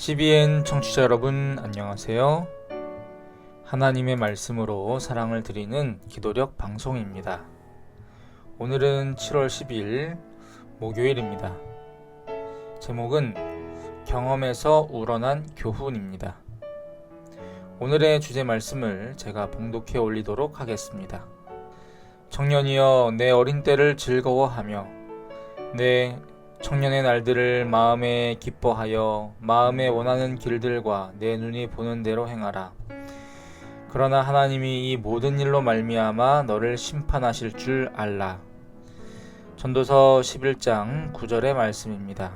CBN 청취자 여러분 안녕하세요. 하나님의 말씀으로 사랑을 드리는 기도력 방송입니다. 오늘은 7월 10일 목요일입니다. 제목은 경험에서 우러난 교훈입니다. 오늘의 주제 말씀을 제가 봉독해 올리도록 하겠습니다. 청년이여 내 어린 때를 즐거워하며 내 청년의 날들을 마음에 기뻐하여 마음에 원하는 길들과 내 눈이 보는 대로 행하라. 그러나 하나님이 이 모든 일로 말미암아 너를 심판하실 줄 알라. 전도서 11장 9절의 말씀입니다.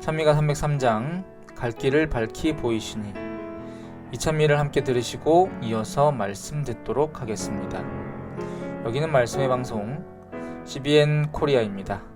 찬미가 303장 갈 길을 밝히 보이시니 이 찬미를 함께 들으시고 이어서 말씀 듣도록 하겠습니다. 여기는 말씀의 방송 CBN 코리아입니다.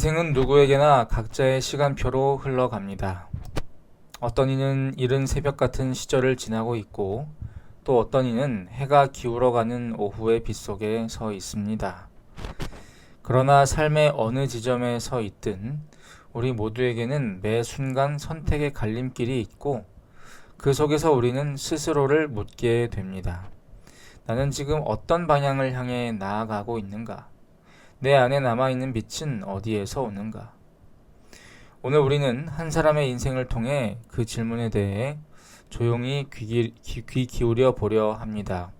인생은 누구에게나 각자의 시간표로 흘러갑니다. 어떤 이는 이른 새벽 같은 시절을 지나고 있고 또 어떤 이는 해가 기울어가는 오후의 빗속에 서 있습니다. 그러나 삶의 어느 지점에 서 있든 우리 모두에게는 매 순간 선택의 갈림길이 있고 그 속에서 우리는 스스로를 묻게 됩니다. 나는 지금 어떤 방향을 향해 나아가고 있는가? 내 안에 남아있는 빛은 어디에서 오는가? 오늘 우리는 한 사람의 인생을 통해 그 질문에 대해 조용히 귀, 기- 귀, 귀 기울여 보려 합니다.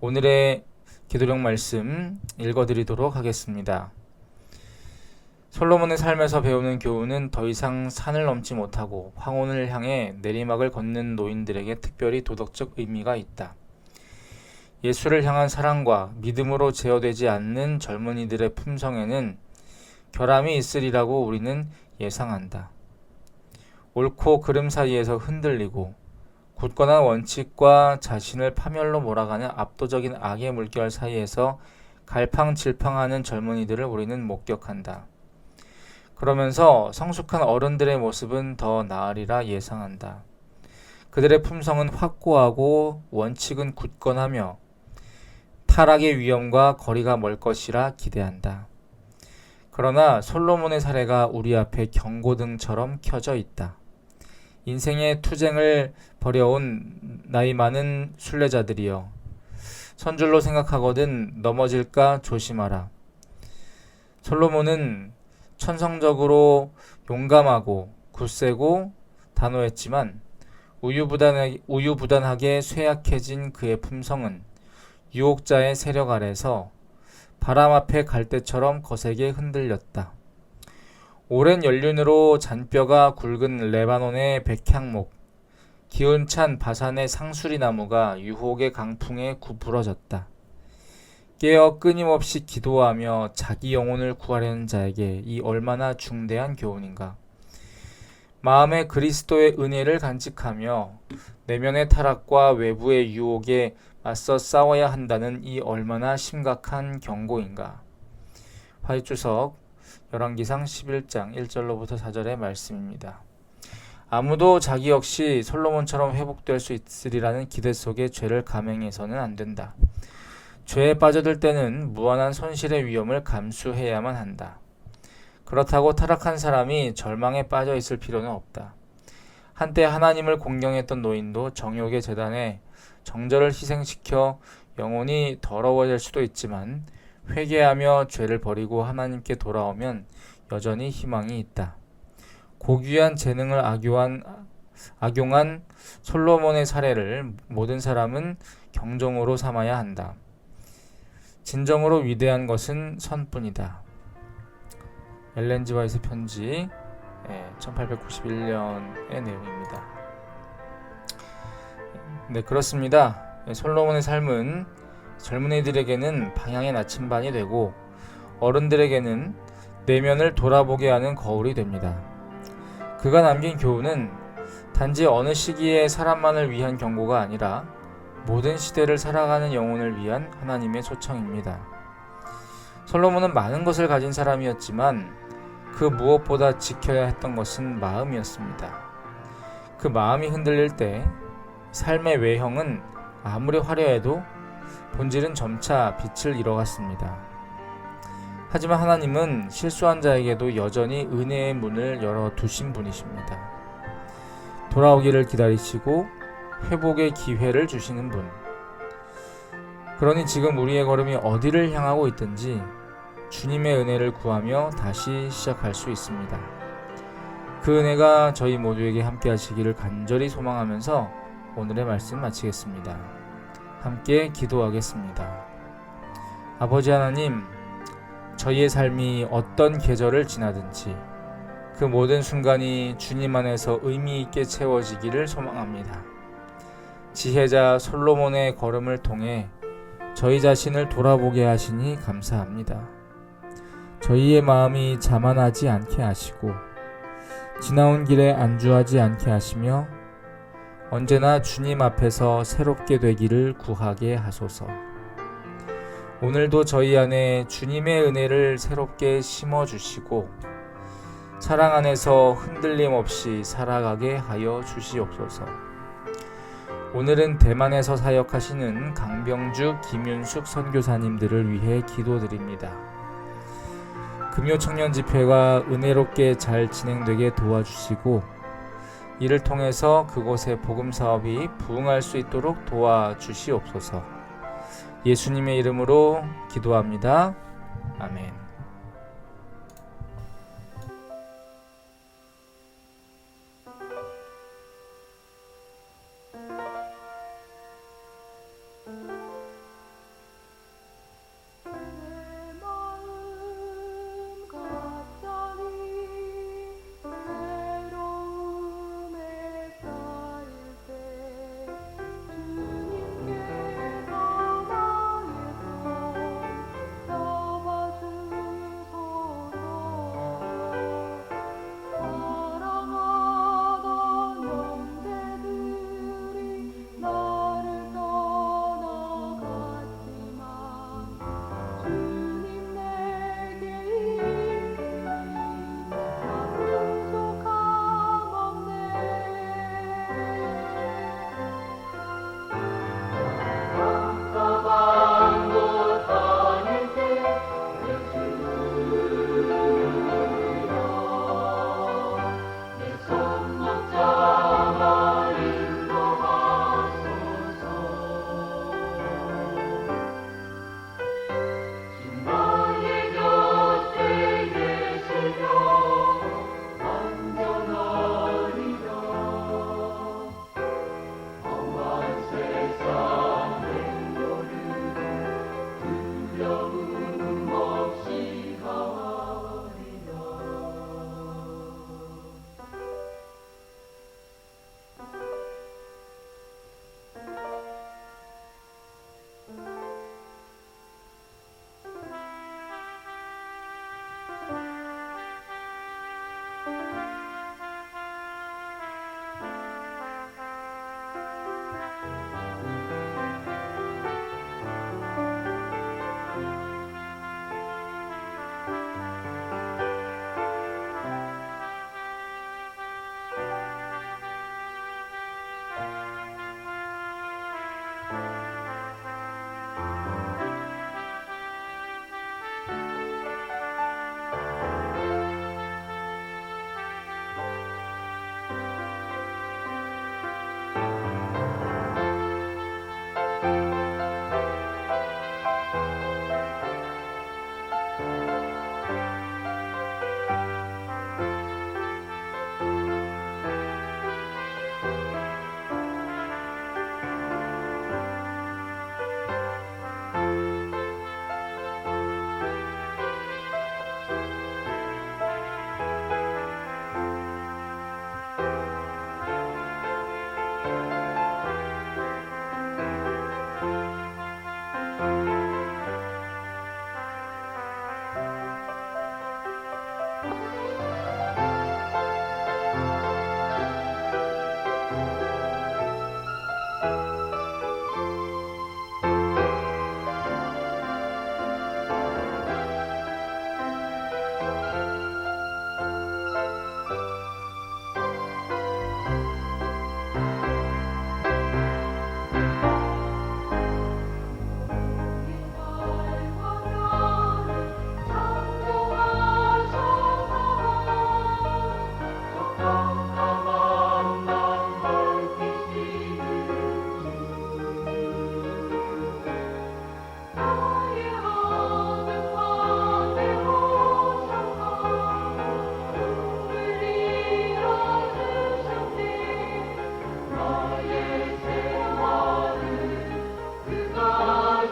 오늘의 기도령 말씀 읽어드리도록 하겠습니다. 솔로몬의 삶에서 배우는 교훈은 더 이상 산을 넘지 못하고 황혼을 향해 내리막을 걷는 노인들에게 특별히 도덕적 의미가 있다. 예수를 향한 사랑과 믿음으로 제어되지 않는 젊은이들의 품성에는 결함이 있으리라고 우리는 예상한다. 옳고 그름 사이에서 흔들리고 굳건한 원칙과 자신을 파멸로 몰아가는 압도적인 악의 물결 사이에서 갈팡질팡하는 젊은이들을 우리는 목격한다. 그러면서 성숙한 어른들의 모습은 더 나으리라 예상한다. 그들의 품성은 확고하고 원칙은 굳건하며 타락의 위험과 거리가 멀 것이라 기대한다. 그러나 솔로몬의 사례가 우리 앞에 경고등처럼 켜져 있다. 인생의 투쟁을 벌여온 나이 많은 순례자들이여 선줄로 생각하거든 넘어질까 조심하라. 솔로몬은 천성적으로 용감하고 굳세고 단호했지만 우유부단하게, 우유부단하게 쇠약해진 그의 품성은 유혹자의 세력 아래서 바람 앞에 갈대처럼 거세게 흔들렸다. 오랜 연륜으로 잔뼈가 굵은 레바논의 백향목, 기운찬 바산의 상수리 나무가 유혹의 강풍에 구부러졌다. 깨어 끊임없이 기도하며 자기 영혼을 구하려는 자에게 이 얼마나 중대한 교훈인가. 마음에 그리스도의 은혜를 간직하며 내면의 타락과 외부의 유혹에 맞서 싸워야 한다는 이 얼마나 심각한 경고인가. 화이주석 열왕기상 11장 1절로부터 4절의 말씀입니다. 아무도 자기 역시 솔로몬처럼 회복될 수 있으리라는 기대 속에 죄를 감행해서는 안 된다. 죄에 빠져들 때는 무한한 손실의 위험을 감수해야만 한다. 그렇다고 타락한 사람이 절망에 빠져 있을 필요는 없다. 한때 하나님을 공경했던 노인도 정욕의 재단에 정절을 희생시켜 영혼이 더러워질 수도 있지만 회개하며 죄를 버리고 하나님께 돌아오면 여전히 희망이 있다. 고귀한 재능을 악용한, 악용한 솔로몬의 사례를 모든 사람은 경종으로 삼아야 한다. 진정으로 위대한 것은 선뿐이다. 엘렌지 와이스 편지 1891년의 내용입니다. 네, 그렇습니다. 예, 솔로몬의 삶은 젊은이들에게는 방향의 나침반이 되고 어른들에게는 내면을 돌아보게 하는 거울이 됩니다. 그가 남긴 교훈은 단지 어느 시기에 사람만을 위한 경고가 아니라 모든 시대를 살아가는 영혼을 위한 하나님의 초청입니다. 솔로몬은 많은 것을 가진 사람이었지만 그 무엇보다 지켜야 했던 것은 마음이었습니다. 그 마음이 흔들릴 때 삶의 외형은 아무리 화려해도 본질은 점차 빛을 잃어갔습니다. 하지만 하나님은 실수한 자에게도 여전히 은혜의 문을 열어 두신 분이십니다. 돌아오기를 기다리시고 회복의 기회를 주시는 분. 그러니 지금 우리의 걸음이 어디를 향하고 있든지 주님의 은혜를 구하며 다시 시작할 수 있습니다. 그 은혜가 저희 모두에게 함께 하시기를 간절히 소망하면서 오늘의 말씀 마치겠습니다. 함께 기도하겠습니다. 아버지 하나님, 저희의 삶이 어떤 계절을 지나든지 그 모든 순간이 주님 안에서 의미 있게 채워지기를 소망합니다. 지혜자 솔로몬의 걸음을 통해 저희 자신을 돌아보게 하시니 감사합니다. 저희의 마음이 자만하지 않게 하시고 지나온 길에 안주하지 않게 하시며 언제나 주님 앞에서 새롭게 되기를 구하게 하소서. 오늘도 저희 안에 주님의 은혜를 새롭게 심어 주시고 사랑 안에서 흔들림 없이 살아가게 하여 주시옵소서. 오늘은 대만에서 사역하시는 강병주, 김윤숙 선교사님들을 위해 기도드립니다. 금요 청년 집회가 은혜롭게 잘 진행되게 도와주시고 이를 통해서 그곳의 복음 사업이 부흥할 수 있도록 도와주시옵소서. 예수님의 이름으로 기도합니다. 아멘.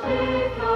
Senhor.